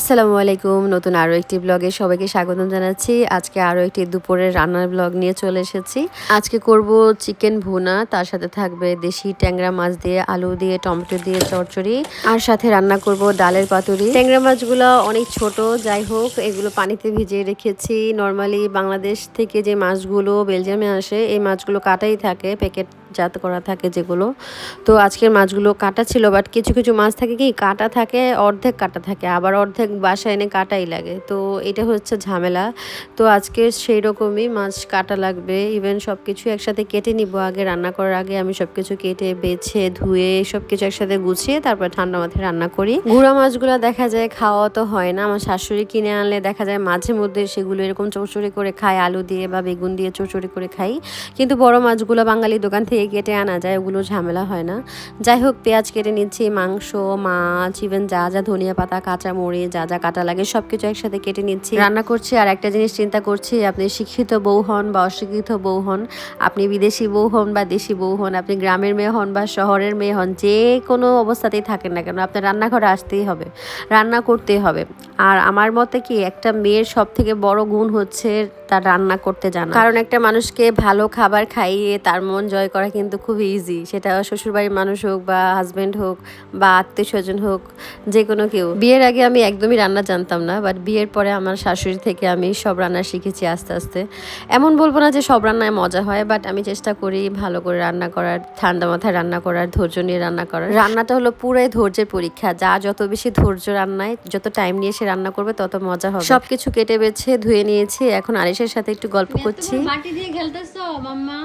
আসসালামু আলাইকুম। নতুন আরও একটি ব্লগে সবাইকে স্বাগতম জানাচ্ছি। আজকে আরও একটি দুপুরের রান্নার ব্লগ নিয়ে চলে এসেছি। আজকে করব চিকেন ভুনা, তার সাথে থাকবে দেশি ট্যাংরা মাছ দিয়ে আলু দিয়ে, টমেটো দিয়ে চচ্চড়ি আর সাথে রান্না করব ডালের পাতুরি। ট্যাংরা মাছগুলো অনেক ছোট, যাই হোক, এগুলো পানিতে ভিজিয়ে রেখেছি। নর্মালি বাংলাদেশ থেকে যে মাছগুলো বেলজিয়ামে আসে, এই মাছগুলো কাটাই থাকে, প্যাকেট জাত করা থাকে যেগুলো। তো আজকের মাছগুলো কাটা ছিল বাট কিছু কিছু মাছ থাকে কি, কাটা থাকে, অর্ধেক কাটা থাকে, আবার অর্ধেক বাসায় এনে কাটাই লাগে। তো এটা হচ্ছে ঝামেলা। তো আজকে সেই রকমই মাছ কাটা লাগবে। ইভেন সব কিছু একসাথে কেটে নিব আগে, রান্না করার আগে আমি সব কিছু কেটে, বেছে, ধুয়ে সব কিছু একসাথে গুছিয়ে তারপর ঠান্ডা মাথায় রান্না করি। গুঁড়া মাছগুলো দেখা যায় খাওয়া তো হয় না। আমার শাশুড়ি কিনে আনলে দেখা যায় মাঝে মধ্যে সেগুলো এরকম চড়চড়ি করে খায় আলু দিয়ে বা বেগুন দিয়ে চড়চড়ি করে খাই। কিন্তু বড় মাছগুলো বাঙালি দোকান থেকে কেটে আনা যায়, ওগুলো ঝামেলা হয় না। যাই হোক, পেঁয়াজ কেটে নিচ্ছি, মাংস, মাছ ইভেন যা যা ধনিয়া পাতা কাঁচা মরিচ যা যা কাটা লাগে সব কিছু একসাথে কেটে নিচ্ছি। রান্না করছি আর একটা জিনিস চিন্তা করছি, আপনি শিক্ষিত বউ হন বা অশিক্ষিত বউ হন, আপনি বিদেশি বউ হন বা দেশি বউ হন, আপনি গ্রামের মেয়ে হন বা শহরের মেয়ে হন, যে কোনো অবস্থাতেই থাকেন না কেন, আপনার রান্নাঘরে আসতেই হবে, রান্না করতেই হবে। আর আমার মতে কি, একটা মেয়ের সব থেকে বড় গুণ হচ্ছে তার রান্না করতে জানা। কারণ একটা মানুষকে ভালো খাবার খাইয়ে তার মন জয় করা কিন্তু খুব ইজি সেটা শ্বশুরবাড়ির মানুষ হোক বা হাজব্যান্ড হোক বা আত্মীয় স্বজন হোক যে কোনো কেউ। বিয়ের আগে আমি একদমই রান্না জানতাম না বাট বিয়ের পরে আমার শাশুড়ি থেকে আমি সব রান্না শিখেছি আস্তে আস্তে। এমন বলব না যে সব রান্নায় মজা হয় বাট আমি চেষ্টা করি ভালো করে রান্না করার ঠান্ডা মাথায় রান্না করার ধৈর্য নিয়ে রান্না করার। রান্নাটা হলো পুরাই ধৈর্যের পরীক্ষা। যা যত বেশি ধৈর্য রান্নায় যত টাইম নিয়ে সে রান্না করবে তত মজা হবে। সবকিছু কেটে বেছে ধুয়ে নিয়েছি। এখন আরিসের সাথে একটু গল্প করছি। মাটি দিয়ে খেলতেছো মাম্মা?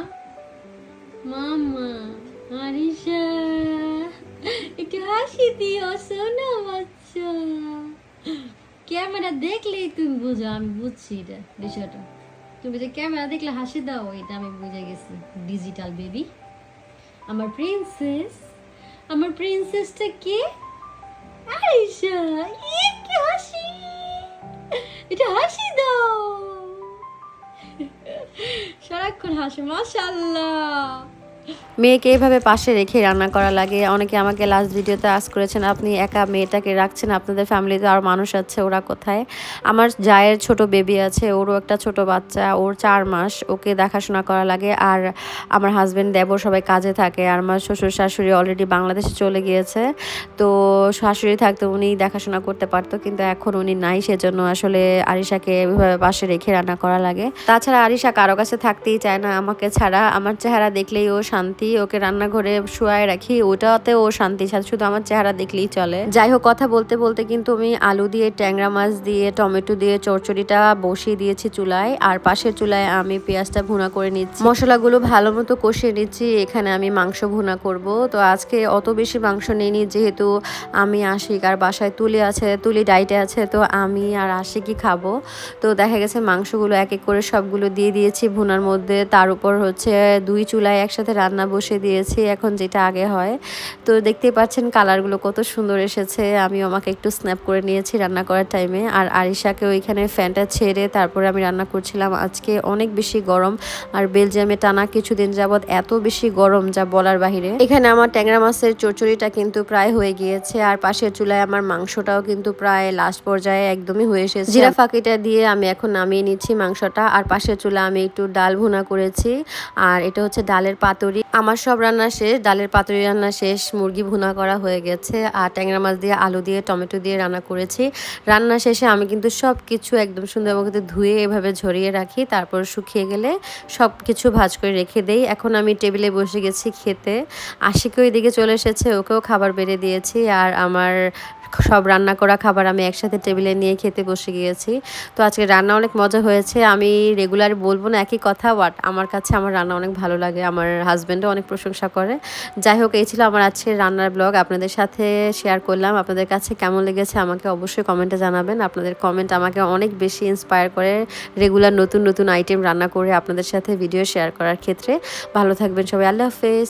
মাম্মা আরিশা। একটু হাসি দিও সোনা বাচ্চা। ক্যামেরা দেখলেই তুমি বুঝো, আমি বুঝছি এটা বিষয়টা। তুমি যে ক্যামেরা দেখলে হাসি দাও, এটা আমি বুঝে গেছি। Digital baby. আমার প্রিন্সেস, আমার প্রিন্সেসটা কে? আরিশা কি হাসি। এটা হাসি দাও। সারাক্ষণ হাসে মাশাল্লাহ মেয়েকে এইভাবে পাশে রেখে রান্না করা লাগে। অনেকে আমাকে লাস্ট ভিডিওতে আস করেছেন, আপনি একা মেয়েটাকে রাখছেন? আপনাদের ফ্যামিলিতে আর মানুষ আছে, ওরা কোথায়? আমার জায়ের ছোট বেবি আছে, ওরও একটা ছোট বাচ্চা, ওর চার মাস, ওকে দেখাশোনা করা লাগে। আর আমার হাজব্যান্ড দেবর সবাই কাজে থাকে, আর আমার শ্বশুর শাশুড়ি অলরেডি বাংলাদেশে চলে গিয়েছে। তো শাশুড়ি থাকতে উনি দেখাশোনা করতে পারতো, কিন্তু এখন উনি নাই, সেজন্য আসলে আরিশাকে এভাবে পাশে রেখে রান্না করা লাগে। তাছাড়া আরিশা কারও কাছে থাকতেই চায় না, আমাকে ছাড়া। আমার চেহারা দেখলেই ও শান্তি ওকে রান্নাঘরে শুয়ায় রাখি, ওটাতে ও শান্তি শুধু আমার চেহারা দেখলেই চলে। যাই হোক, কথা বলতে বলতে কিন্তু আমি আলু দিয়ে, ট্যাংরা মাছ দিয়ে, টমেটো দিয়ে, চচ্চড়িটা বসিয়ে দিয়েছি চুলায়, আর পাশের চুলায় আমি পেঁয়াজটা ভুনা করে নিচ্ছি। মশলাগুলো ভালো মতো কষিয়ে নিচ্ছি, এখানে আমি মাংস ভুনা করব। তো আজকে অত বেশি মাংস নিইনি, যেহেতু আমি আশিক আর বাসায় তুলি আছে, তুলি ডাইটে আছে, তো আমি আর আশিকই খাব। তো দেখা গেছে মাংসগুলো এক এক করে সবগুলো দিয়ে দিয়েছি ভুনার মধ্যে, তার উপর হচ্ছে দুই চুলায় একসাথে রান্না বসে দিয়েছি, এখন যেটা আগে হয়। তো দেখতেই পাচ্ছেন কালারগুলো কত সুন্দর এসেছে। আমি আমাকে একটু স্ন্যাপ করে নিয়েছি রান্না করার টাইমে আর আরিশাকে ওইখানে ফ্যানটা ছেড়ে তারপরে আমি রান্না করছিলাম। আজকে অনেক বেশি গরম। আর বেলজিয়ামে টানা কিছুদিন যাবৎ এত বেশি গরম যা বলার বাহিরে। এখানে আমার ট্যাংরা মাছের চচ্চড়িটা কিন্তু প্রায় হয়ে গিয়েছে। আর পাশের চুলায় আমার মাংসটাও কিন্তু প্রায় লাস্ট পর্যায়ে একদমই হয়ে এসেছে। জিরা ফাঁকিটা দিয়ে আমি এখন নামিয়ে নিচ্ছি মাংসটা। আর পাশের চুলা আমি একটু ডাল ভুনা করেছি। আর এটা হচ্ছে ডালের পাতুরি। আমার সব রান্না শেষ, ডালের পাতুরি রান্না শেষ, মুরগি ভুনা করা হয়ে গেছে, আর ট্যাংরা মাছ দিয়ে, আলু দিয়ে, টমেটো দিয়ে রান্না করেছি। রান্না শেষে আমি কিন্তু সব কিছু একদম সুন্দরভাবে ধুয়ে এভাবে ঝরিয়ে রাখি, তারপর শুকিয়ে গেলে সব কিছু ভাজ করে রেখে দেই। এখন আমি টেবিলে বসে গেছি খেতে। আশিকে ওই দিকে চলে এসেছে, ওকেও খাবার বেড়ে দিয়েছি, আর আমার সব রান্না করা খাবার আমি একসাথে টেবিলে নিয়ে খেতে বসে গিয়েছি। তো আজকে রান্না অনেক মজা হয়েছে। আমি রেগুলার বলব না একই কথা বাট আমার কাছে আমার রান্না অনেক ভালো লাগে। আমার হাজব্যান্ডও অনেক প্রশংসা করে। যাই হোক, এই ছিল আমার আজকে রান্নার ব্লগ আপনাদের সাথে শেয়ার করলাম। আপনাদের কাছে কেমন লেগেছে আমাকে অবশ্যই কমেন্টে জানাবেন। আপনাদের কমেন্ট আমাকে অনেক বেশি ইন্সপায়ার করে রেগুলার নতুন নতুন আইটেম রান্না করে আপনাদের সাথে ভিডিও শেয়ার করার ক্ষেত্রে। ভালো থাকবেন সবাই। আল্লাহ হাফেজ।